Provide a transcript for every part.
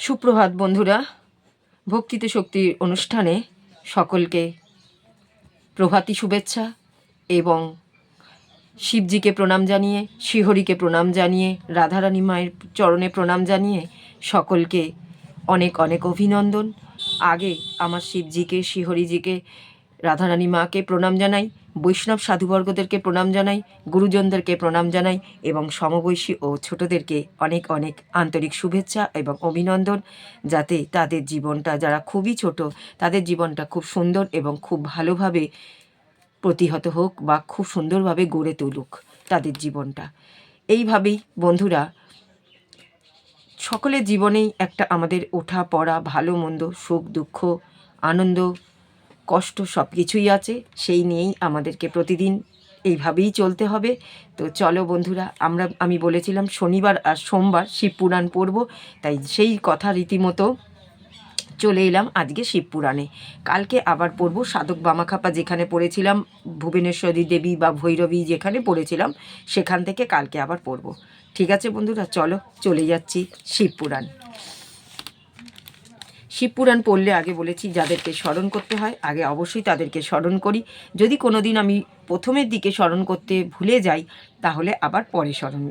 সুপ্রভাত, বন্ধুরা। ভক্তিতে শক্তির অনুষ্ঠানে সকলকে প্রভাতী শুভেচ্ছা এবং শিবজিকে প্রণাম জানিয়ে, শ্রীহরিকে প্রণাম জানিয়ে, রাধারানী মায়ের চরণে প্রণাম জানিয়ে সকলকে অনেক অনেক অভিনন্দন। আগে আমার শিবজিকে, শ্রীহরিজিকে, রাধারানী মাকে প্রণাম জানাই। বৈষ্ণব সাধুবর্গদেরকে প্রণাম জানাই, গুরুজনদেরকে প্রণাম জানাই এবং সমবয়সী ও ছোটদেরকে অনেক অনেক আন্তরিক শুভেচ্ছা এবং অভিনন্দন যাতে তাদের জীবনটা যারা খুবই ছোট, তাদের জীবনটা খুব সুন্দর এবং খুব ভালোভাবে প্রতিহত হোক বা খুব সুন্দরভাবে গড়ে তুলুক তাদের জীবনটা। এইভাবেই বন্ধুরা, সকলের জীবনেই একটা আমাদের ওঠা পড়া ভালো মন্দ সুখ দুঃখ আনন্দ কষ্ট সব কিছুই আছে, সেই নিয়েই আমাদেরকে প্রতিদিন এইভাবেই চলতে হবে। তো চলো বন্ধুরা, আমরা, আমি বলেছিলাম শনিবার আর সোমবার শিব পুরাণ পড়ব, তাই সেই কথা রীতিমতো চলে এলাম আজকে শিবপুরাণে কালকে আবার পড়ব সাধক বামাখাপা যেখানে পড়েছিলাম, ভুবনেশ্বরী দেবী বা ভৈরবী যেখানে পড়েছিলাম, সেখান থেকে কালকে আবার পড়ব। ঠিক আছে বন্ধুরা, চলো চলে যাচ্ছি শিবপুরাণ শিবপুরাণ পড়লে আগে বলেছি যাদেরকে স্মরণ করতে হয়, আগে অবশ্যই তাদেরকে স্মরণ করি। যদি কোনো দিন আমি প্রথমের দিকে স্মরণ করতে ভুলে যাই, তাহলে আবার পরে স্মরণ,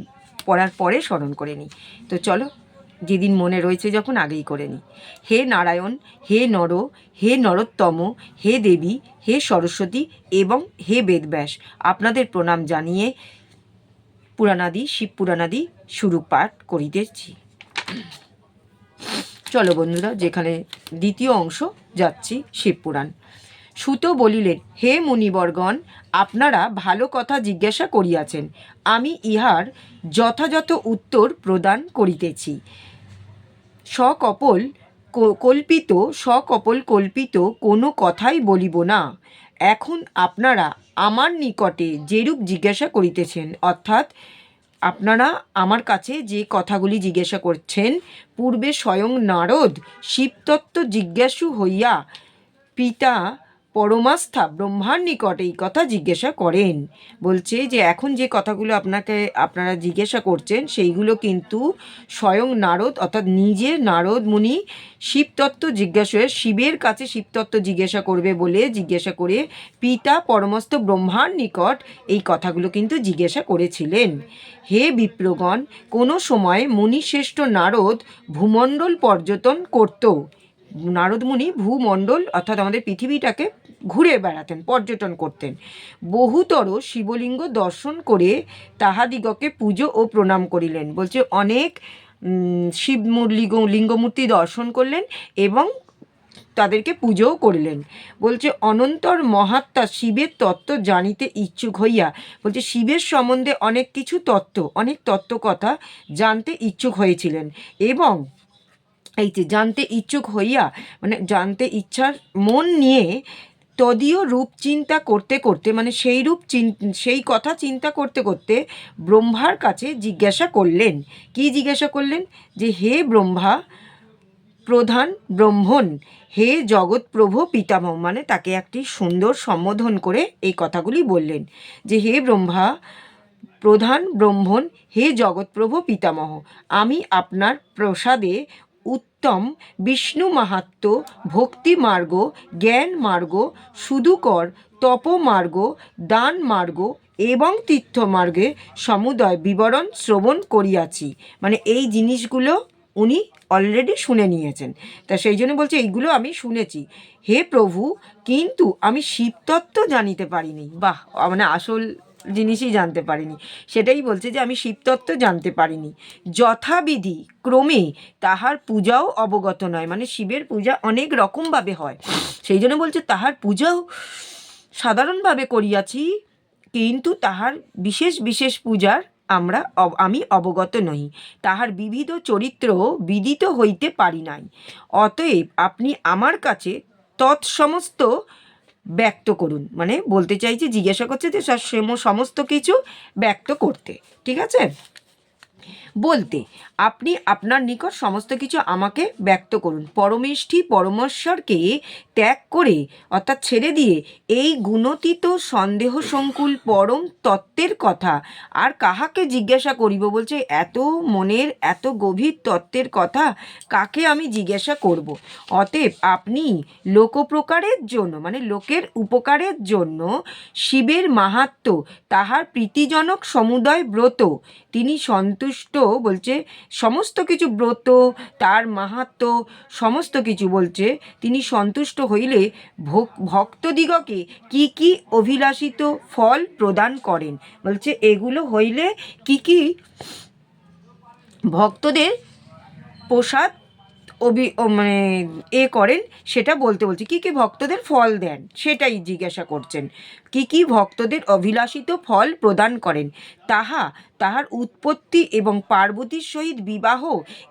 পড়ার পরে স্মরণ করে নিই। তো চলো, যেদিন মনে রয়েছে যখন আগেই করে নিই। হে নারায়ণ, হে নর, হে নরোত্তম, হে দেবী, হে সরস্বতী এবং হে বেদব্যাস, আপনাদের প্রণাম জানিয়ে পুরাণাদি শিব পুরাণাদি শুরু পাঠ করিতেছি। চলো বন্ধুরা, যেখানে দ্বিতীয় অংশ, যাচ্ছি শিবপুরাণ সুত বলিলেন, হে মুনিবরগণ, আপনারা ভালো কথা জিজ্ঞাসা করিয়াছেন। আমি ইহার যথাযথ উত্তর প্রদান করিতেছি। সকপল কল্পিত সকপল কল্পিত কোনো কথাই বলিব না। এখন আপনারা আমার নিকটে যেরূপ জিজ্ঞাসা করিতেছেন, অর্থাৎ আপনারা আমার কাছে যে কথাগুলি জিজ্ঞাসা করছেন পূর্বে স্বয়ং নারদ শিবতত্ত্ব জিজ্ঞাসু হইয়া পিতা পরমাস্থা ব্রহ্মার নিকট এই কথা জিজ্ঞাসা করেন। বলছে যে, এখন যে কথাগুলো আপনাকে, আপনারা জিজ্ঞাসা করছেন, সেইগুলো কিন্তু স্বয়ং নারদ, অর্থাৎ নিজে নারদ মুনি শিবতত্ত্ব জিজ্ঞাসা হয়ে শিবের কাছে শিবতত্ত্ব জিজ্ঞাসা করবে বলে জিজ্ঞাসা করে পিতা পরমস্থ ব্রহ্মার নিকট এই কথাগুলো কিন্তু জিজ্ঞাসা করেছিলেন। হে বিপ্রগণ কোনো সময় মুনিশ্রেষ্ঠ নারদ ভূমণ্ডল পর্যটন করত নারদমুনি ভূমণ্ডল অর্থাৎ আমাদের পৃথিবীটাকে ঘুরে বেড়াতেন, পর্যটন করতেন। বহুতর শিবলিঙ্গ দর্শন করে তাহাদিগকে পুজো ও প্রণাম করিলেন। বলছে, অনেক শিব মূর- লিঙ্গ, লিঙ্গমূর্তি দর্শন করলেন এবং তাদেরকে পুজোও করলেন। বলছে, অনন্তর মহাত্মা শিবের তত্ত্ব জানিতে ইচ্ছুক হইয়া, বলছে, শিবের সম্বন্ধে অনেক কিছু তত্ত্ব, অনেক তত্ত্ব কথা জানতে ইচ্ছুক হয়েছিলেন এবং এই যে জানতে ইচ্ছুক হইয়া মানে জানতে ইচ্ছার মন নিয়ে তদীয় রূপ চিন্তা করতে করতে মানে সেই রূপ সেই কথা চিন্তা করতে করতে ব্রহ্মার কাছে জিজ্ঞাসা করলেন। কি জিজ্ঞাসা করলেন? যে হে ব্রহ্মা, প্রধান ব্রহ্মণ, হে জগৎপ্রভু পিতামহ মানে তাকে একটি সুন্দর সম্বোধন করে এই কথাগুলি বললেন। যে হে ব্রহ্মা, প্রধান ব্রহ্মণ, হে জগৎপ্রভু পিতামহ, আমি আপনার প্রসাদে উত্তম, বিষ্ণু মাহাত্ম, ভক্তি মার্গ, জ্ঞান মার্গ, সুদুকর তপমার্গ দান মার্গ এবং তীর্থমার্গে সমুদয় বিবরণ শ্রবণ করিয়াছি। মানে এই জিনিসগুলো উনি অলরেডি শুনে নিয়েছেন। তা সেই জন্য বলছে, এইগুলো আমি শুনেছি। হে প্রভু, কিন্তু আমি শিবতত্ত্ব জানিতে পারিনি। বাহ! মানে আসল জিনিসই জানতে পারিনি। সেটাই বলছে যে আমি শিবতত্ত্ব জানতে পারিনি। যথাবিধি, ক্রমে তাহার পূজাও অবগত নয়। মানে শিবের পূজা অনেক রকমভাবে হয়। সেই জন্য বলছে, তাহার পূজাও সাধারণভাবে করিয়াছি, কিন্তু তাহার বিশেষ বিশেষ পূজার আমরা আমি অবগত নই তাহার বিবিধ চরিত্র বিদিত হইতে পারি নাই। অতএব আপনি আমার কাছে তৎসমস্ত ব্যক্ত করুন। মানে বলতে চাইছে জিজ্ঞাসা করছে যে সমস্ত কিছু ব্যক্ত করতে। ঠিক আছে? বলতে, আপনি আপনার নিকট সমস্ত কিছু আমাকে ব্যক্ত করুন। পরমেষ্ঠী পরমেশ্বরকে ত্যাগ করে, অর্থাৎ ছেড়ে দিয়ে, এই গুণতীত সন্দেহ সংকুল পরম তত্ত্বের কথা আর কাহাকে জিজ্ঞাসা করিব বলছে, এত মনের, এত গভীর তত্ত্বের কথা কাকে আমি জিজ্ঞাসা করব? অতএব আপনি লোকপ্রকারের জন্য মানে লোকের উপকারের জন্য শিবের মাহাত্ম, তাহার প্রীতিজনক সমুদয় ব্রত, তিনি সন্তুষ্ট বলছে, সমস্ত কিছু ব্রত, তার মাহাত্ম, সমস্ত কিছু, বলছে, তিনি সন্তুষ্ট হইলে ভক- ভক্তদিগকে কি কি অভিলাষিত ফল প্রদান করেন? বলছে, এগুলো হইলে কি কি ভক্তদের প্রসাদ অভি মানে এ করেন, সেটা বলতে বলছে, কী কী ভক্তদের ফল দেন? সেটাই জিজ্ঞাসা করছেন, কি কি ভক্তদের অভিলাষিত ফল প্রদান করেন? তাহা, তাহার উৎপত্তি এবং পার্বতীর সহিত বিবাহ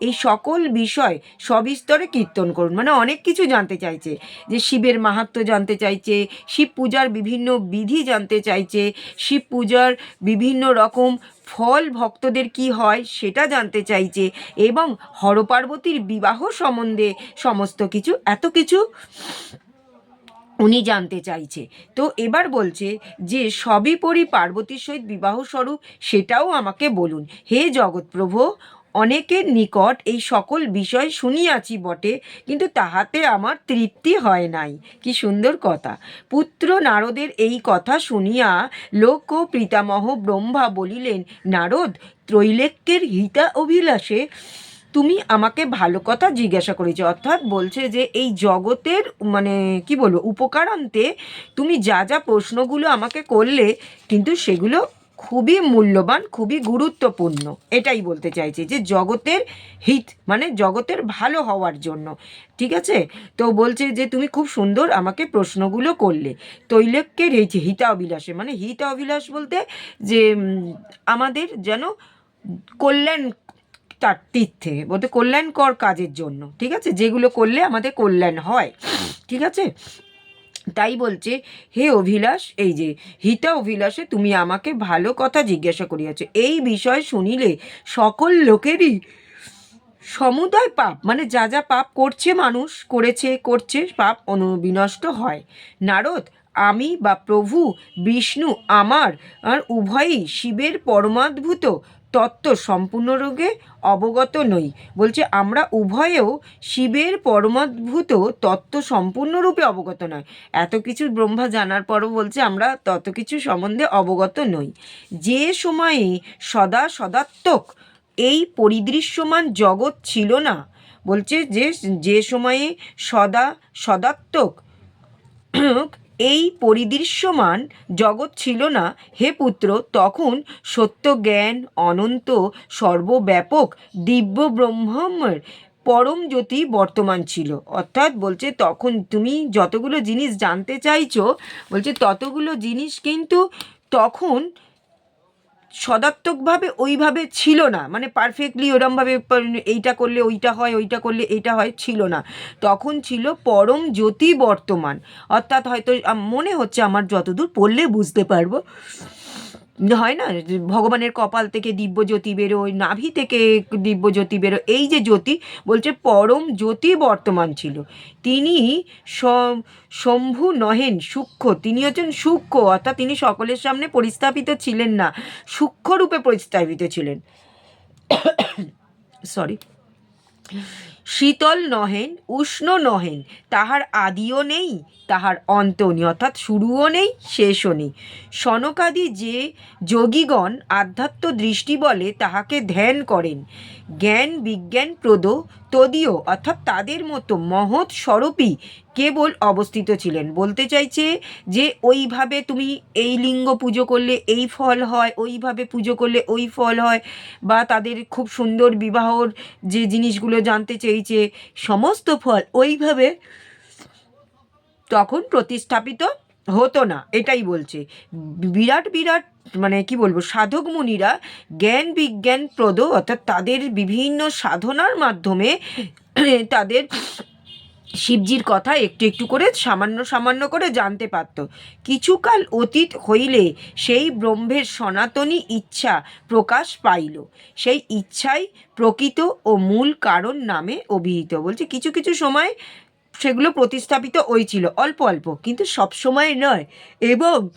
এই সকল বিষয় সবিস্তরে কীর্তন করুন। মানে অনেক কিছু জানতে চাইছে। যে শিবের মাহাত্ম্য জানতে চাইছে, শিব পূজার বিভিন্ন বিধি জানতে চাইছে, শিব পূজার বিভিন্ন রকম ফল ভক্তদের কি হয় সেটা জানতে চাইছে এবং হরপার্বতীর বিবাহ সম্বন্ধে সমস্ত কিছু, এত কিছু উনি জানতে চাইছে। তো এবার বলছে যে, সবই পরি পার্বতীর সহিত বিবাহ স্বরূপ, সেটাও আমাকে বলুন। হে জগৎপ্রভু, অনেকের নিকট এই সকল বিষয় শুনিয়াছি বটে, কিন্তু তাহাতে আমার তৃপ্তি হয় নাই। কি সুন্দর কথা। পুত্র নারদের এই কথা শুনিয়া লোক ও পিতামহ ব্রহ্মা বলিলেন, নারদ, ত্রৈলেক্যের হিতা অভিলাষে তুমি আমাকে ভালো কথা জিজ্ঞাসা করেছ, অর্থাৎ বলছে যে এই জগতের মানে কি বলব, উপকারান্তে তুমি যা যা প্রশ্নগুলো আমাকে করলে, কিন্তু সেগুলো খুবই মূল্যবান, খুবই গুরুত্বপূর্ণ। এটাই বলতে চাইছি যে জগতের হিত মানে জগতের ভালো হওয়ার জন্য। ঠিক আছে? তো বলছে যে তুমি খুব সুন্দর আমাকে প্রশ্নগুলো করলে। তৈলক্যের এই যে হিতা অভিলাষে মানে হিতা অভিলাষ বলতে যে আমাদের যেন কল্যাণ তার তীর্থে বলতে কল্যাণকর কাজের জন্য, ঠিক আছে? যেগুলো করলে আমাদের কল্যাণ হয়, ঠিক আছে? তাই বলছে, হে অভিলাষ, এই যে হিতা অভিলাষে তুমি আমাকে ভালো কথা জিজ্ঞাসা করিয়াছ। এই বিষয় শুনিলে সকল লোকেরই সমুদয় পাপ মানে যা যা পাপ করছে মানুষ, করেছে, করছে, পাপ অনু বিনষ্ট হয়। নারদ, আমি বা প্রভু, বিষ্ণু, আমার আর উভয়ই শিবের পরমাদ্ভুত তত্ত্ব সম্পূর্ণরূপে অবগত নই। বলছে, আমরা উভয়েও শিবের পরমাদ্ভুত তত্ত্ব সম্পূর্ণরূপে অবগত নয় এত কিছু ব্রহ্মা জানার পরও বলছে, আমরা তত কিছু সম্বন্ধে অবগত নই। যে সময়ে সদা সদাত্মক এই পরিদৃশ্যমান জগৎ ছিল না, বলছে যে যে সময়ে সদা সদাত্মক এই পরিদৃশ্যমান জগৎ ছিল না। হে পুত্র, তখন সত্য জ্ঞান অনন্ত, সর্বব্যাপক দিব্য ব্রহ্মের পরম জ্যোতি বর্তমান ছিল। অর্থাৎ বলছে, তখন তুমি যতগুলো জিনিস জানতে চাইছো, বলছে, ততগুলো জিনিস কিন্তু তখন সদাত্মকভাবে ওইভাবে ছিল না। মানে পারফেক্টলি ওরমভাবে এইটা করলে ওইটা হয়, ওইটা করলে এইটা হয়, ছিল না। তখন ছিল পরম জ্যোতি বর্তমান। অর্থাৎ হয়তো মনে হচ্ছে আমার যতদূর পড়লে বুঝতে পারব। হয় না? ভগবানের কপাল থেকে দিব্য জ্যোতি বেরোয়, নাভি থেকে দিব্য জ্যোতি বেরোয়। এই যে জ্যোতি, বলছে পরম জ্যোতি বর্তমান ছিল। তিনি শম্ভু নহেন, সূক্ষ্ম। তিনি হচ্ছেন সূক্ষ্ম, অর্থাৎ তিনি সকলের সামনে পরিস্থাপিত ছিলেন না। সূক্ষ্ম রূপে পরিস্থাপিত ছিলেন। সরি শীতল নহেন, উষ্ণ নহেন, তাহার আদিও নেই, তাহার অন্ত নেই, অর্থাৎ শুরুও নেই, শেষও নেই। সনকাদি যে যোগীগণ আধ্যাত্ম দৃষ্টি বলে তাহাকে ধ্যান করেন। জ্ঞান বিজ্ঞান প্রদ তদীয়, অর্থাৎ তাদের মতো মহৎ স্বরূপই কেবল অবস্থিত ছিলেন। বলতে চাইছে যে, ওইভাবে তুমি এই লিঙ্গ পুজো করলে এই ফল হয়, ওইভাবে পুজো করলে ওই ফল হয় বা তাদের খুব সুন্দর বিবাহর যে জিনিসগুলো জানতে চেয়েছে সমস্ত ফল ওইভাবে তখন প্রতিস্থাপিত হতো না, এটাই বলছে। বিরাট বিরাট মানে কি বলব, সাধক মুনিরা জ্ঞান বিজ্ঞান প্রদ অর্থাৎ তাদের বিভিন্ন সাধনার মাধ্যমে তাদের শিবজির কথা একটু একটু করে, সামান্য সামান্য করে জানতে পারত। কিছুকাল অতীত হইলে সেই ব্রহ্মের সনাতনী ইচ্ছা প্রকাশ পাইল। সেই ইচ্ছাই প্রকৃত ও মূল কারণ নামে অভিহিত। বলছে, কিছু কিছু সময় সেগুলো প্রতিস্থাপিত হয়েছিল অল্প অল্প, কিন্তু সব সময় নয়। এবং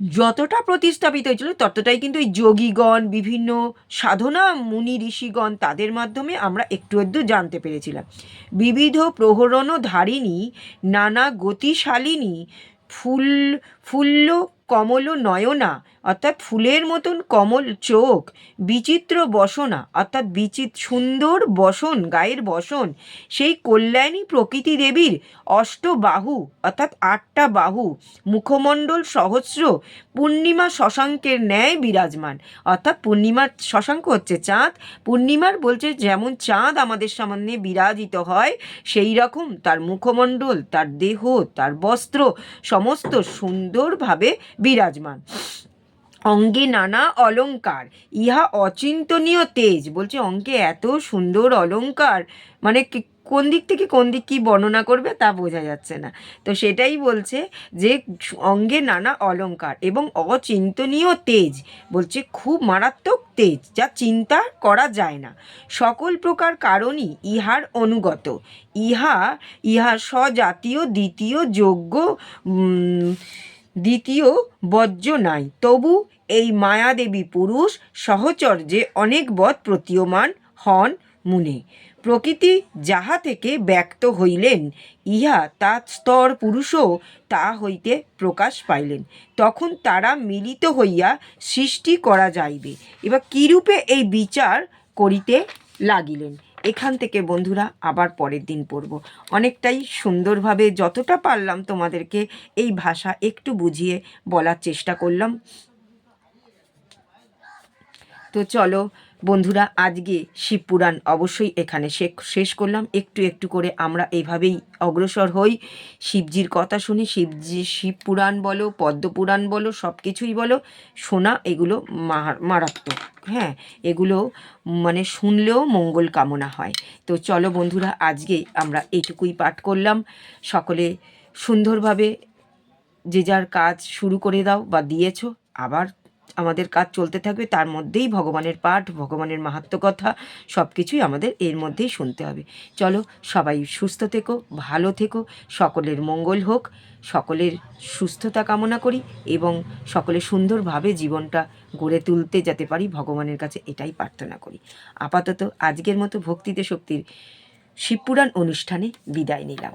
যতটা প্রতিস্থাপিত হয়েছিল, ততটাই কিন্তু এই যোগীগণ, বিভিন্ন সাধনা মুনি ঋষিগণ তাদের মাধ্যমে আমরা একটু একটু জানতে পেরেছিলাম। বিবিধ প্রহরণধারিণী, নানা গতিশালিনী, ফুল ফুল্ল কমল নয়না, অর্থাৎ ফুলের মতন কমল চোখ, বিচিত্র বসনা, অর্থাৎ বিচিত সুন্দর বসন, গায়ের বসন। সেই কল্যাণী প্রকৃতি দেবীর অষ্টবাহু, অর্থাৎ আটটা বাহু, মুখমণ্ডল সহস্র, পূর্ণিমা শশাঙ্কের ন্যায় বিরাজমান। অর্থাৎ পূর্ণিমার শশাঙ্ক হচ্ছে চাঁদ, পূর্ণিমার বলছে যেমন চাঁদ আমাদের সামনে বিরাজিত হয়, সেই রকম তার মুখমণ্ডল, তার দেহ, তার বস্ত্র, সমস্ত সুন্দরভাবে বিরাজমান। অঙ্গে নানা অলংকার ইহা অচিন্তনীয় তেজ। বলছে, অঙ্কে এত সুন্দর অলংকার মানে কোন দিক থেকে কোন দিক কি বর্ণনা করবে তা বোঝা যাচ্ছে না। তো সেটাই বলছে যে, অঙ্গে নানা অলঙ্কার এবং অচিন্তনীয় তেজ, বলছে, খুব মারাত্মক তেজ, যা চিন্তা করা যায় না। সকল প্রকার কারণই ইহার অনুগত। ইহা ইহা স্বজাতীয়, দ্বিতীয়, যোগ্য দ্বিতীয় বজ্র নাই। তবু এই মায়াদেবী পুরুষ সহচর্যে অনেক বধ প্রতীয়মান হন মুনে। প্রকৃতি যাহা থেকে ব্যক্ত হইলেন, ইহা তা স্তর পুরুষও তা হইতে প্রকাশ পাইলেন। তখন তারা মিলিত হইয়া সৃষ্টি করা যাইবে। এবার কিরূপে এই বিচার করিতে লাগিলেন? এখান থেকে বন্ধুরা আবার পরের দিন পড়ব। অনেকটাই সুন্দরভাবে যতটা পারলাম তোমাদেরকে এই ভাষা একটু বুঝিয়ে বলার চেষ্টা করলাম। তো চলো বন্ধুরা, আজকে শিবপুরাণ অবশ্যই এখানে শেষ করলাম। একটু একটু করে আমরা এইভাবেই অগ্রসর হই। শিবজির কথা শুনি শিবজি শিবপুরাণ বলো পদ্মপুরাণ বলো, সব কিছুই বলো শোনা এগুলো মার- মারাত্মক হ্যাঁ? এগুলো মানে শুনলেও মঙ্গল কামনা হয়। তো চলো বন্ধুরা, আজকে আমরা এইটুকুই পাঠ করলাম। সকলে সুন্দরভাবে যে যার কাজ শুরু করে দাও বা দিয়েছ, আবার আমাদের কাজ চলতে থাকবে, তার মধ্যেই ভগবানের পাঠ, ভগবানের মাহাত্ম কথা সব কিছুই আমাদের এর মধ্যেই শুনতে হবে। চলো সবাই সুস্থ থেকো, ভালো থেকো, সকলের মঙ্গল হোক, সকলের সুস্থতা কামনা করি এবং সকলে সুন্দরভাবে জীবনটা গড়ে তুলতে যেতে পারি, ভগবানের কাছে এটাই প্রার্থনা করি। আপাতত আজকের মতো ভক্তিতে শক্তির শিবপুরাণ অনুষ্ঠানে বিদায় নিলাম।